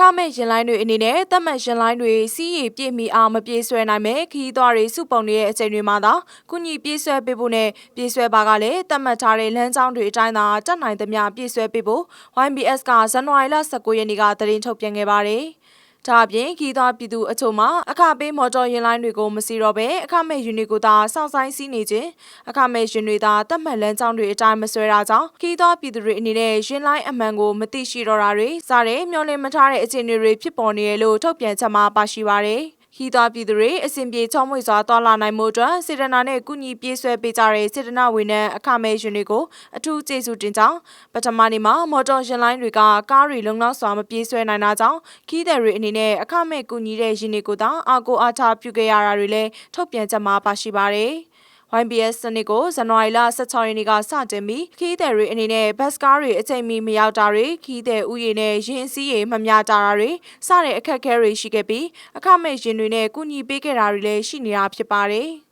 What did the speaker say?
အခမဲ့ရင်လိုင်းတွေအနေနဲ့သတ်မှတ်ရင်လိုင်းတွေစီးရီပြည့်မီအောင်မပြေးဆွဲနိုင်မဲ့ခီးသွားတွေစုပုံနေတဲ့အချိန်တွေမှာသာကုညီပြေးဆွဲပေးဖို့နဲ့ပြေးဆွဲပါကလည်းသတ်မှတ်ထားတဲ့လမ်းကြောင်းတွေအတိုင်းသာတက်နိုင်သမျှပြေးဆွဲပေးဖို့ YBS ကဇန်နဝါရီလ19ရက်နေ့ကသတင်းထုတ်ပြန်ခဲ့ပါတယ်။ ဒါအပြင်ခီးသွားပြည်သူအချို့မှာအခပေးမော်တော်ယာဉ်လိုင်းတွေကိုမစီတော့ဘဲအခမဲ့ယူနစ်ကိုသာစောင့်ဆိုင်စီးနေခြင်းအခမဲ့ယူနစ်သာတတ်မှတ်လမ်းကြောင်းတွေအတိုင်းမဆွဲတာကြောင့်ခီးသွားပြည်သူတွေအနေနဲ့ယာဉ်လိုင်းအမှန်ကိုမသိရှိတော့တာတွေစတဲ့မျောလင့်မထားတဲ့အခြေအနေတွေဖြစ်ပေါ်နေရလို့ထုတ်ပြန်ချက်မှာပါရှိပါတယ်။ ခီးသွားပြည်သူတွေအစဉ်ပြေချောင်းမွေစွာတော်လာနိုင်မှုအတွက်စေတနာနဲ့ကုညီပြေးဆွဲပေးကြတဲ့စေတနာဝန်ထမ်းအခမဲ့ရှင်တွေကိုအထူးကျေးဇူးတင်ကြောင်းပထမနေ့မှာမော်တော်ယာဉ်လိုင်းတွေကကားတွေလုံလောက်စွာမပြေးဆွဲနိုင်တာကြောင့်ခီးသည်တွေအနေနဲ့အခမဲ့ကုညီတဲ့ယာဉ်တွေကိုသာအာကိုအားထားပြုခဲ့ရတာတွေလည်းထုတ်ပြန်ချက်မှာပါရှိပါတယ်။ YBS စနစ်ကိုဇန်နဝါရီလ16ရက်နေ့ကစတင်ပြီးခီးသည်တွေအနေနဲ့ဘတ်စကားတွေအချိန်မီမရောက်တာတွေခီးသည်ဥယျာဉ်နဲ့ရင်အစည်းရေမများကြတာတွေစတဲ့အခက်အခဲတွေရှိခဲ့ပြီးအခမဲ့ရင်တွေနဲ့ကုညီပေးခဲ့တာတွေလည်းရှိနေတာဖြစ်ပါတယ်။